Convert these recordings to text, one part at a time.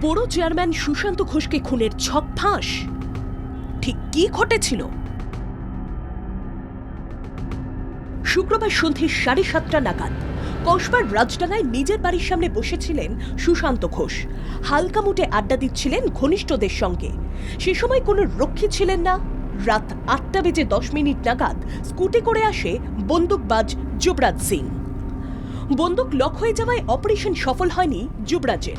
বড় চেয়ারম্যান সুশান্ত ঘোষকে খুনের ছক ফাঁস? ঠিক কি ঘটেছিল? শুক্রবার সন্ধে সাড়ে সাতটা নাগাদ, কসবার রাজডাঙ্গায় নিজের বাড়ির সামনে বসেছিলেন সুশান্ত ঘোষ। হালকা মুটে আড্ডা দিচ্ছিলেন ঘনিষ্ঠদের সঙ্গে। সে সময় কোনো রক্ষী ছিলেন না। রাত আটটা বেজে দশ মিনিট নাগাদ স্কুটি করে আসে বন্দুকবাজ যুবরাজ সিং। বন্দুক লক হয়ে যাওয়ায় অপারেশন সফল হয়নি যুবরাজের।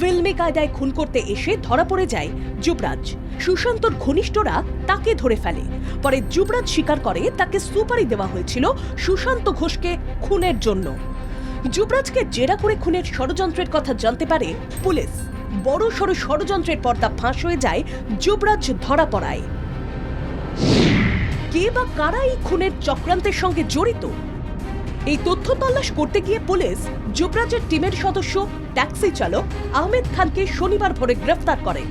ফিল্মে কায়দায় খুন করতে এসে ধরা পড়ে যায় যুবরাজ। সুশান্তর ঘনিষ্ঠরা তাকে ধরে ফেলে। পরে যুবরাজ স্বীকার করে তাকে সুপারি দেওয়া হয়েছিল সুশান্ত ঘোষকে খুনের জন্য। যুবরাজকে জেরা করে খুনের ষড়যন্ত্রের কথা জানতে পারে পুলিশ। বড় সড় ষড়যন্ত্রের পর্দা ফাঁস হয়ে যায় যুবরাজ ধরা পড়ায়। কে বা কারা এই খুনের চক্রান্তের সঙ্গে জড়িত? এই তথ্য তল্লাশ করতে গিয়ে পুলিশ যুবরাজের টিমের সদস্য, ট্যাক্সি চালক আহমেদ খানকে শনিবার ভোরে গ্রেফতার করে।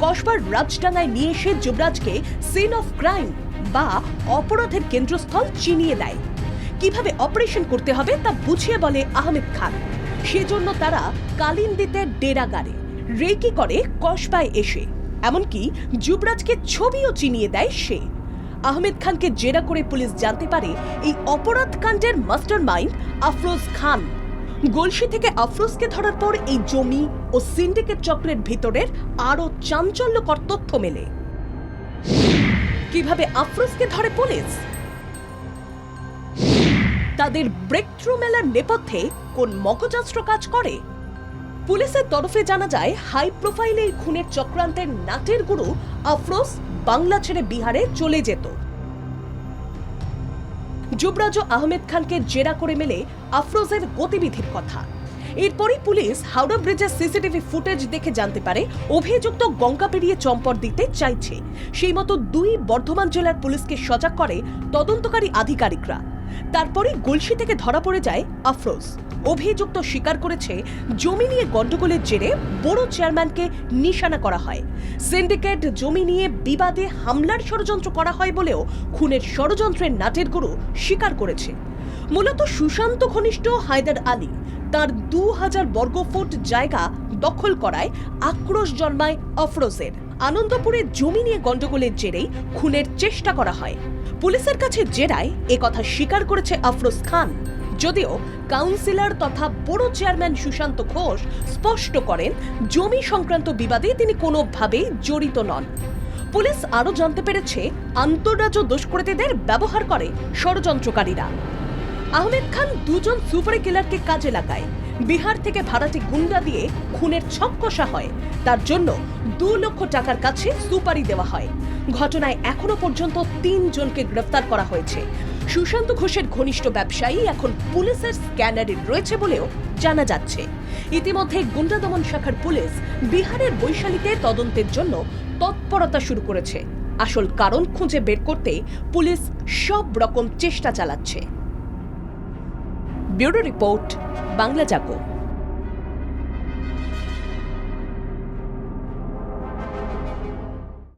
কসবার রাজডাঙ্গায় নিয়ে এসে যুবরাজকে সিন অফ ক্রাইম বা অপরাধের কেন্দ্রস্থল চিনিয়ে দেয়। কীভাবে অপারেশন করতে হবে তা বুঝিয়ে বলে আহমেদ খান। সেজন্য তারা কালিন্দিতে ডেরা গাড়ে রেকি করে কসবায় এসে। এমনকি যুবরাজকে ছবিও চিনিয়ে দেয় সে। আহমেদ খানকে জেরা করে পুলিশ জানতে পারে এই অপরাধ কাণ্ডের মাস্টার মাইন্ড আফরোজ খান। গলসি থেকে আফরোজকে ধরার পর এই জমি ও সিন্ডিকেট চক্রের ভিতরের আরও চাঞ্চল্যকর তথ্য মেলে। কীভাবে আফরোজকে ধরে পুলিশ? তাদের ব্রেক থ্রু মেলার নেপথ্যে কোন মকজাস্ত্র কাজ করে? পুলিশের তরফে জানা যায় হাই প্রোফাইল খুনের চক্রান্তের নাটের গুরু আফরোজ বাংলা ছেড়ে বিহারে চলে যেত। যুবরাজ আহমেদ খানকে জেরা করে মেলে আফরোজের গতিবিধির কথা। এরপরই পুলিশ হাওড়া ব্রিজের সিসিটিভি ফুটেজ দেখে জানতে পারে, অভিযুক্ত গঙ্গা পেরিয়ে চম্পট দিতে চাইছে। সেই মতো দুই বর্ধমান জেলার পুলিশকে সজাগ করে তদন্তকারী আধিকারিকরা। তারপরে গলসি থেকে ধরা পড়ে যায় আফরোজ। অভিযুক্ত স্বীকার করেছে, জমি নিয়ে গন্ডগোলের জেরে বড় চেয়ারম্যানকে নিশানা করা হয়। সিন্ডিকেট জমি নিয়ে বিবাদে হামলার ষড়যন্ত্র করা হয় বলেও খুনের ষড়যন্ত্রের নাটের গুরু স্বীকার করেছে। মূলত সুশান্ত ঘনিষ্ঠ হায়দার আলী তার দু হাজার বর্গফুট জায়গা দখল করায় আক্রোশ জন্মায় অফরোজের। আনন্দপুরে জমি নিয়ে গন্ডগোলের জেরেই খুনের চেষ্টা করা হয়। পুলিশের কাছে জেরায় কথা স্বীকার করেছে আফরোজ খান। যদিও কাউন্সিলর তথা বড় চেয়ারম্যান সুশান্ত ঘোষ স্পষ্ট করেন, জমি সংক্রান্ত বিবাদে তিনি কোনোভাবেই জড়িত নন। পুলিশ আরও জানতে পেরেছে, আন্তঃরাজ্য দুষ্কৃতীদের ব্যবহার করে ষড়যন্ত্রকারীরা। আহমেদ খান দুজন সুপারি কিলারকে কাজে লাগায়। বিহার থেকে ভাড়াটি গুন্ডা দিয়ে খুনের ছক কষা হয়। তার জন্য দু লক্ষ টাকার কাছে সুপারি দেওয়া হয়। ঘটনায় এখনও পর্যন্ত তিনজনকে গ্রেফতার করা হয়েছে। সুশান্ত ঘোষের ঘনিষ্ঠ ব্যবসায়ী এখন পুলিশের স্ক্যানারে রয়েছে বলেও জানা যাচ্ছে। ইতিমধ্যে গুন্ডা দমন শাখার পুলিশ বিহারের বৈশালীতে তদন্তের জন্য তৎপরতা শুরু করেছে। আসল কারণ খুঁজে বের করতে পুলিশ সব রকম চেষ্টা চালাচ্ছে। Bureau report, Bangla Jago.